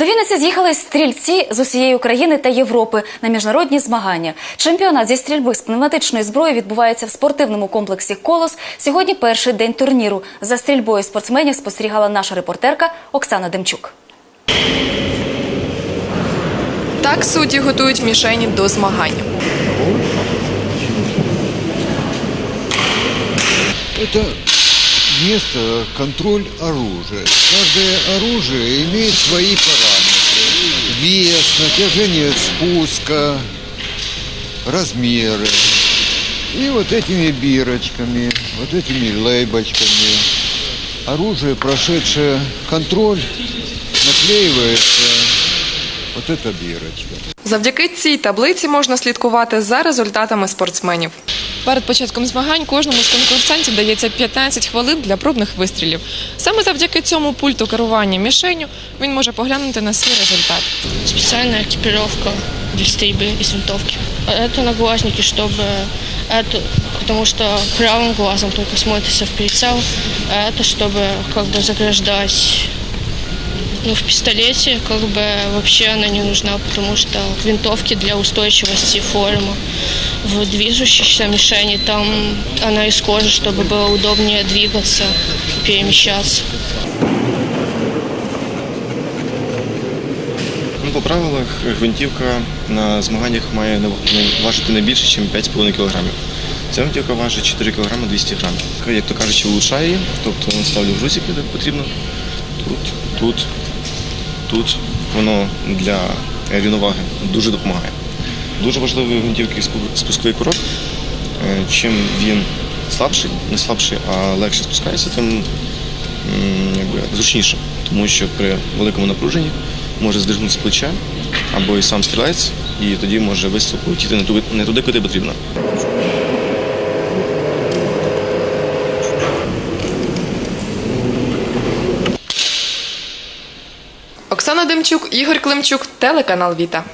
До Вінниці з'їхали стрільці з усієї України та Європи на міжнародні змагання. Чемпіонат зі стрільби з пневматичної зброї відбувається в спортивному комплексі Колос. Сьогодні перший день турніру. За стрільбою спортсменів спостерігала наша репортерка Оксана Демчук. Так судді готують мішені до змагань. Это место контроль оружия. Каждое оружие имеет свои параметры. Вес, натяжение спуска, размеры. И вот этими бирочками, вот этими лейбочками оружие, прошедшее контроль, наклеивается вот эта бирочка. Завдяки цій таблиці можна слідкувати за результатами спортсменів. Перед початком змагань кожному з конкурсантів дається 15 хвилин для пробних вистрілів. Саме завдяки цьому пульту керування мішенью він може поглянути на свій результат. специальная экипировка для стрельбы из винтовки. Это наглазники, чтобы это, потому что правым глазом только смотрится в прицел, а это чтобы как бы заграждать ну, в пистолете как бы вообще она не нужна, потому что в винтовке для устойчивости форма. В движущейся мишени там она из кожи, чтобы было удобнее двигаться, перемещаться. Ну, по правилах гвинтівка на змаганнях має не не важити не більше, ніж 5,5 кг. Ця гвинтівка важить 4 кг 200 г. Як то кажучи, влучає її, тобто ставлю грузики, де потрібно. Тут, тут, тут. Воно для рівноваги дуже допомагає. Дуже важливий гвинтівки спусковий курок. Е, Чим він слабший, не слабший, а легше спускається, тим якби, зручніше, тому що при великому напруженні може здригнутися плече або і сам стрілець, і тоді може вистріл полетіти не туди, куди потрібно. Оксана Демчук, Ігор Климчук, телеканал Віта.